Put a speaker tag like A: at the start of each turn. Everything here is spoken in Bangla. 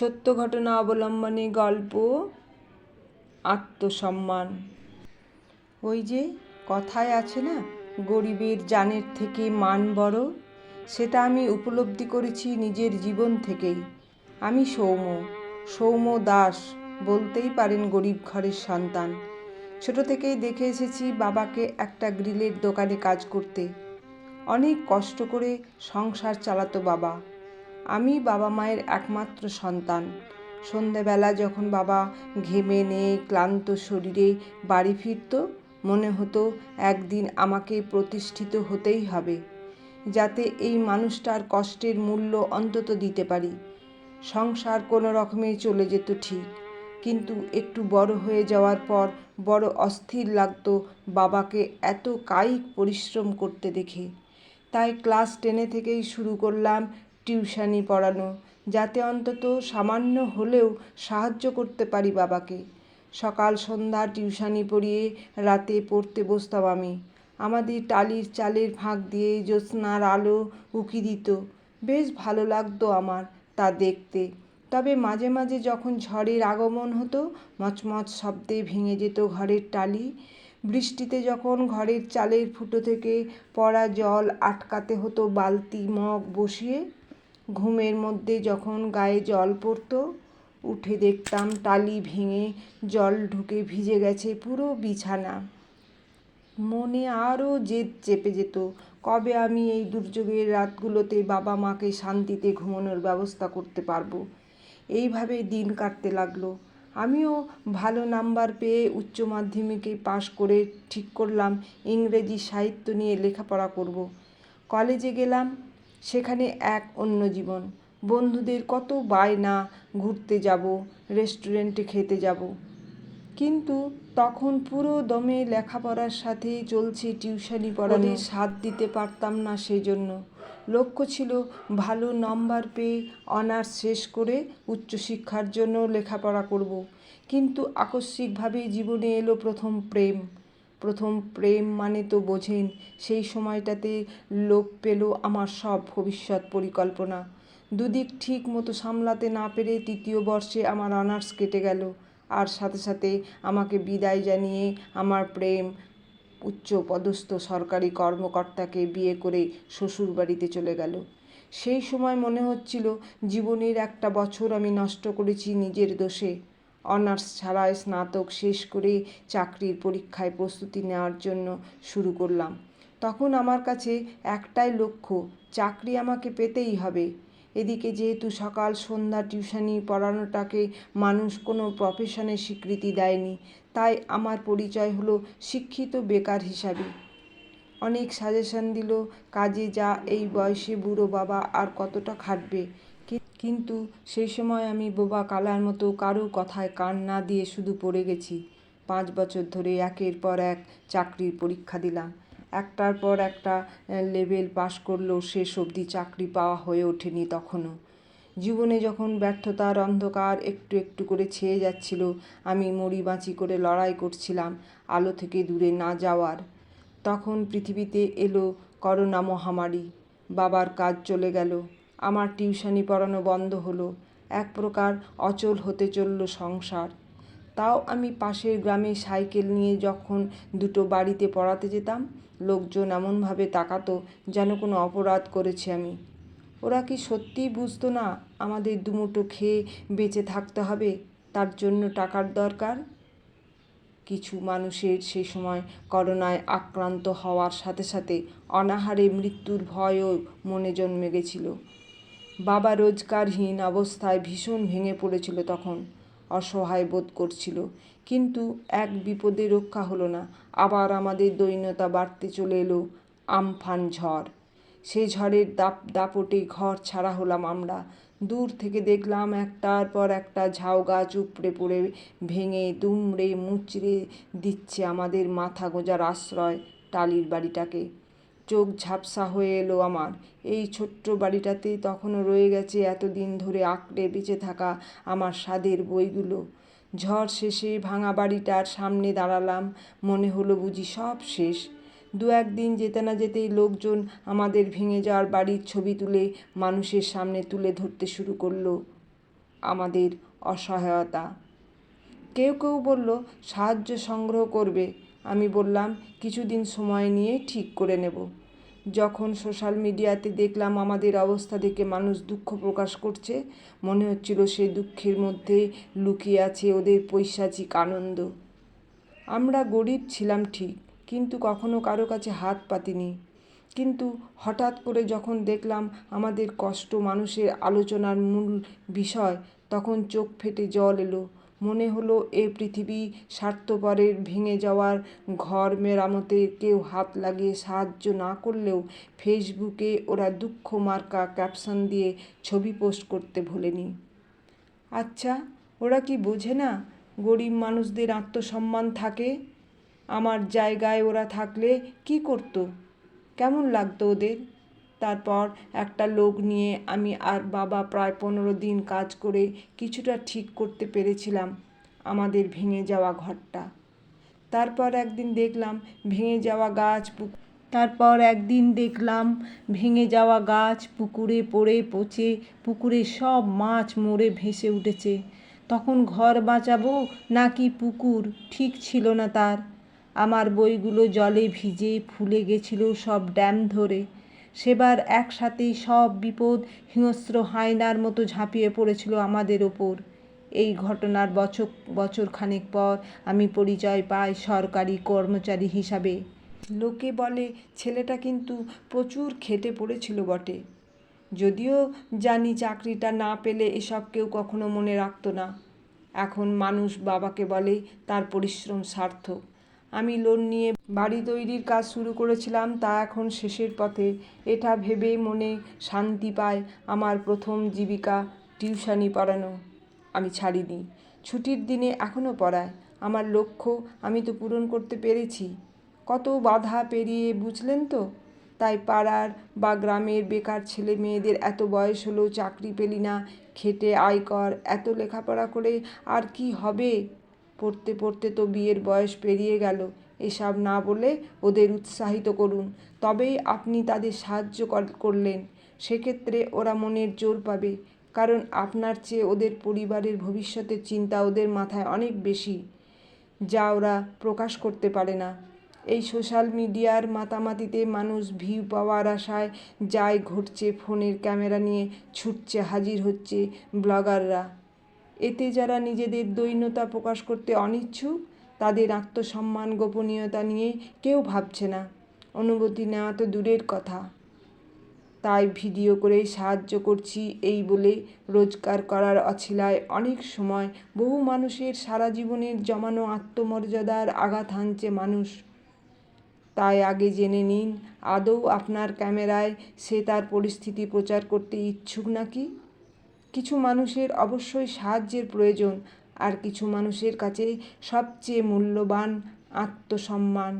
A: সত্য ঘটনা অবলম্বনে গল্প, আত্মসম্মান। ওই যে কথায় আছে না, গরিবের জানের থেকে মান বড়, সেটা আমি উপলব্ধি করেছি নিজের জীবন থেকেই। আমি সৌম্য সৌম্য দাস বলতেই পারেন গরিব ঘরের সন্তান। ছোট থেকেই দেখে এসেছি বাবাকে একটা গ্রিলের দোকানে কাজ করতে। অনেক কষ্ট করে সংসার চালাতো বাবা। আমি বাবা মায়ের একমাত্র সন্তান। সন্ধেবেলা যখন বাবা ঘেমে নিয়ে ক্লান্ত শরীরে বাড়ি ফিরত, মনে হতো একদিন আমাকে প্রতিষ্ঠিত হতেই হবে, যাতে এই মানুষটার কষ্টের মূল্য অন্তত দিতে পারি। সংসার কোনো রকমে চলে যেত ঠিক, কিন্তু একটু বড় হয়ে যাওয়ার পর বড় অস্থির লাগতো বাবাকে এত কায়িক পরিশ্রম করতে দেখে। তাই ক্লাস টেনে থেকেই শুরু করলাম টিউশানি পড়ানো, যাতে অন্তত সামান্য হলেও সাহায্য করতে পারি বাবাকে। সকাল সন্ধ্যা টিউশানি পড়িয়ে রাতে পড়তে বসতাম আমি। আমাদের টালির চালের ফাঁক দিয়ে জ্যোৎস্নার আলো উকি দিত। বেশ ভালো লাগতো আমার তা দেখতে। তবে মাঝে মাঝে যখন ঝড়ের আগমন হতো, মচমচ শব্দে ভেঙে যেত ঘরের টালি। বৃষ্টিতে যখন ঘরের চালের ফুটো থেকে পড়া জল আটকাতে হতো, বালতি মগ বসিয়ে ঘুমের মধ্যে যখন গায়ে জল পড়তো, উঠে দেখতাম টালি ভেঙে জল ঢুকে ভিজে গেছে পুরো বিছানা। মনে আরও জেদ চেপে যেত, কবে আমি এই দুর্যোগের রাতগুলোতে বাবা মাকে শান্তিতে ঘুমানোর ব্যবস্থা করতে পারব? এইভাবে দিন কাটতে লাগল। আমিও ভালো নাম্বার পেয়ে উচ্চ মাধ্যমিকে পাশ করে ঠিক করলাম, ইংরেজি সাহিত্য নিয়ে লেখাপড়া করব। কলেজে গেলাম সেখানে এক অন্য জীবন। বন্ধুদের কত বায়না ঘুরতে যাব রেস্টুরেন্টে খেতে যাব। কিন্তু তখন পুরো দমে লেখাপড়ার সাথে চলছে টিউশনি পড়াতে সাথ দিতে পারতাম না সেই জন্য লক্ষ্য ছিল ভালো নম্বর পেয়ে অনার্স শেষ করে উচ্চশিক্ষার জন্য লেখাপড়া করব। কিন্তু আকস্মিকভাবে জীবনে এলো প্রথম প্রেম। প্রথম প্রেম মানে তো বোঝেন, সেই সময়টাতে লোক পেল আমার সব ভবিষ্যৎ পরিকল্পনা। দুদিক ঠিক মতো সামলাতে না পেরে তৃতীয় বর্ষে আমার অনার্স কেটে গেল, আর সাথে সাথে আমাকে বিদায় জানিয়ে আমার প্রেম উচ্চ পদস্থ সরকারি কর্মকর্তাকে বিয়ে করে শ্বশুর বাড়িতে চলে গেল। সেই সময় মনে হচ্ছিল, জীবনের একটা বছর আমি নষ্ট করেছি নিজের দোষে। অনার্স ছাড়াই স্নাতক শেষ করে চাকরির পরীক্ষায় প্রস্তুতি নেওয়ার জন্য শুরু করলাম। তখন আমার কাছে একটাই লক্ষ্য, চাকরি আমাকে পেতেই হবে। এদিকে যেহেতু সকাল সন্ধ্যা টিউশনি পড়ানোটাকে মানুষ কোনো প্রফেশনের স্বীকৃতি দেয়নি, তাই আমার পরিচয় হলো শিক্ষিত বেকার হিসাবে। অনেক সাজেশন দিল, কাজে যা এই বয়সে বুড়ো বাবা আর কতটা খাটবে। কিন্তু সেই সময় আমি বোবা কালার মতো কারও কথায় কান না দিয়ে শুধু পড়ে গেছি। পাঁচ বছর ধরে একের পর এক চাকরির পরীক্ষা দিলাম। একটার পর একটা লেভেল পাশ করলেও শেষ অবধি চাকরি পাওয়া হয়ে ওঠেনি তখনও। জীবনে যখন ব্যর্থতার অন্ধকার একটু একটু করে ছেয়ে যাচ্ছিল, আমি মরি বাঁচি করে লড়াই করছিলাম আলো থেকে দূরে না যাওয়ার। তখন পৃথিবীতে এলো করোনা মহামারী। বাবার কাজ চলে গেল। আমার টিউশনি পড়ানো বন্ধ হলো। এক প্রকার অচল হতে চলল সংসার। তাও আমি পাশের গ্রামে সাইকেল নিয়ে যখন দুটো বাড়িতে পড়াতে যেতাম, লোকজন এমনভাবে তাকাতো যেন কোনো অপরাধ করেছি আমি। ওরা কি সত্যিই বুঝতো না আমাদের দুমুটো খেয়ে বেঁচে থাকতে হবে, তার জন্য টাকার দরকার? কিছু মানুষের সেই সময় করোনায় আক্রান্ত হওয়ার সাথে সাথে অনাহারে মৃত্যুর ভয়ও মনে জন্মে গেছিল। বাবা রোজগারহীন অবস্থায় ভীষণ ভেঙে পড়েছিল তখন, অসহায় বোধ করছিল। কিন্তু এক বিপদে রক্ষা হলো না, আবার আমাদের দৈন্যতা বাড়তে চলে এলো আমফান ঝড়। সেই ঝড়ের দাপ, দাপটে ঘর ছাড়া হলাম আমরা। দূর থেকে দেখলাম একটার পর একটা ঝাউ গাছ উপড়ে পড়ে ভেঙে দুমড়ে মুচড়ে দিচ্ছে আমাদের মাথা গোজার আশ্রয় টালির বাড়িটাকে। চোখ ঝাপসা হয়ে এলো আমার। এই ছোট্ট বাড়িটাতে তখনও রয়ে গেছে এতদিন ধরে আঁকড়ে বেঁচে থাকা আমার স্বাদের বইগুলো। ঝড় শেষে ভাঙা বাড়িটার সামনে দাঁড়ালাম, মনে হলো বুঝি সব শেষ। দু একদিন যেতে না যেতেই লোকজন আমাদের ভেঙে যাওয়ার বাড়ির ছবি তুলে মানুষের সামনে তুলে ধরতে শুরু করল আমাদের অসহায়তা। কেউ কেউ বলল, সাহায্য সংগ্রহ করবে। আমি বললাম, কিছুদিন সময় নিয়ে ঠিক করে নেব। যখন সোশ্যাল মিডিয়াতে দেখলাম আমাদের অবস্থা দেখে মানুষ দুঃখ প্রকাশ করছে, মনে হচ্ছিল সেই দুঃখের মধ্যে লুকিয়ে আছে ওদের পৈশাচিক আনন্দ। আমরা গরিব ছিলাম ঠিক, কিন্তু কখনো কারও কাছে হাত পাতিনি। কিন্তু হঠাৎ করে যখন দেখলাম আমাদের কষ্ট মানুষের আলোচনার মূল বিষয়, তখন চোখ ফেটে জল এলো। মনে হলো এ পৃথিবী স্বার্থপরের ভেঙে যাওয়ার ঘর মেরামতে কেউ হাত লাগিয়ে সাহায্য না করলেও ফেসবুকে ওরা দুঃখ মার্কা ক্যাপশন দিয়ে ছবি পোস্ট করতে ভোলেনি। আচ্ছা ওরা কি বোঝে না গরিব মানুষদের আত্মসম্মান থাকে? আমার জায়গায় ওরা থাকলে কি করতো? কেমন লাগতো ওদের? তারপর একটা লোক নিয়ে আমি আর বাবা প্রায় পনেরো দিন কাজ করে কিছুটা ঠিক করতে পেরেছিলাম, আমাদের ভেঙে যাওয়া ঘরটা। তারপর একদিন দেখলাম ভেঙে যাওয়া গাছ তারপর একদিন দেখলাম ভেঙে যাওয়া গাছ পুকুরে পড়ে পচে, পুকুরে সব মাছ মরে ভেসে উঠেছে। তখন ঘর বাঁচাবো নাকি পুকুর? ঠিক ছিল না তার। আমার বইগুলো জলে ভিজে ফুলে গেছিল সব ড্যাম ধরে। সেবার একসাথেই সব বিপদ হিংস্র হায়নার মতো ঝাঁপিয়ে পড়েছিল আমাদের ওপর। এই ঘটনার বছর বছর খানেক পর আমি পরিচয় পাই সরকারি কর্মচারী হিসাবে। লোকে বলে, ছেলেটা কিন্তু প্রচুর খেটে পড়েছিল বটে। যদিও জানি চাকরিটা না পেলে এসব কেউ কখনো মনে রাখতো না। এখন মানুষ বাবাকে বলে, তার পরিশ্রম সার্থক। আমি লোন নিয়ে বাড়ি তৈরির কাজ শুরু করেছিলাম, তা এখন শেষের পথে। এটা ভেবে মনে শান্তি পায় আমার প্রথম জীবিকা টিউশানি পড়ানো। আমি ছাড়িনি। ছুটির দিনে এখনও পড়ায়। আমার লক্ষ্য, আমি তো পূরণ করতে পেরেছি। কত বাধা পেরিয়ে বুঝলেন তো? তাই পাড়ার বা গ্রামের বেকার ছেলে মেয়েদের এত বয়স হলেও চাকরি পেলি না, খেটে আয় কর এত লেখাপড়া করে আর কি হবে? পড়তে পড়তে তো বিয়ের বয়স পেরিয়ে গেল। এসব না বলে ওদের উৎসাহিত করুন। তবেই আপনি তাদের সাহায্য করলেন। সেক্ষেত্রে ওরা মনের জোর পাবে। কারণ আপনার চেয়ে ওদের পরিবারের ভবিষ্যতের চিন্তা ওদের মাথায় অনেক বেশি, যা ওরা প্রকাশ করতে পারে না। এই সোশ্যাল মিডিয়ার মাতামাতিতে মানুষ ভিউ পাওয়ার আশায় যাই ঘটছে ফোনের ক্যামেরা নিয়ে ছুটছে, হাজির হচ্ছে ব্লগাররা। এতে যারা নিজেদের দৈন্যতা প্রকাশ করতে অনিচ্ছুক, তাদের আত্মসম্মান, গোপনীয়তা নিয়ে কেউ ভাবছে না। অনুমতি নেওয়া তো দূরের কথা। তাই ভিডিও করে সাহায্য করছি এই বলে রোজগার করার অছিলায় অনেক সময় বহু মানুষের সারা জীবনের জমানো আত্মমর্যাদার আঘাত হানছে মানুষ। তাই আগে জেনে নিন, আদৌ আপনার ক্যামেরায় সে তার পরিস্থিতি প্রচার করতে ইচ্ছুক নাকি? কিছু মানুষের অবশ্যই সাহায্যের প্রয়োজন আর কিছু মানুষের কাছে সবচেয়ে মূল্যবান আত্মসম্মান।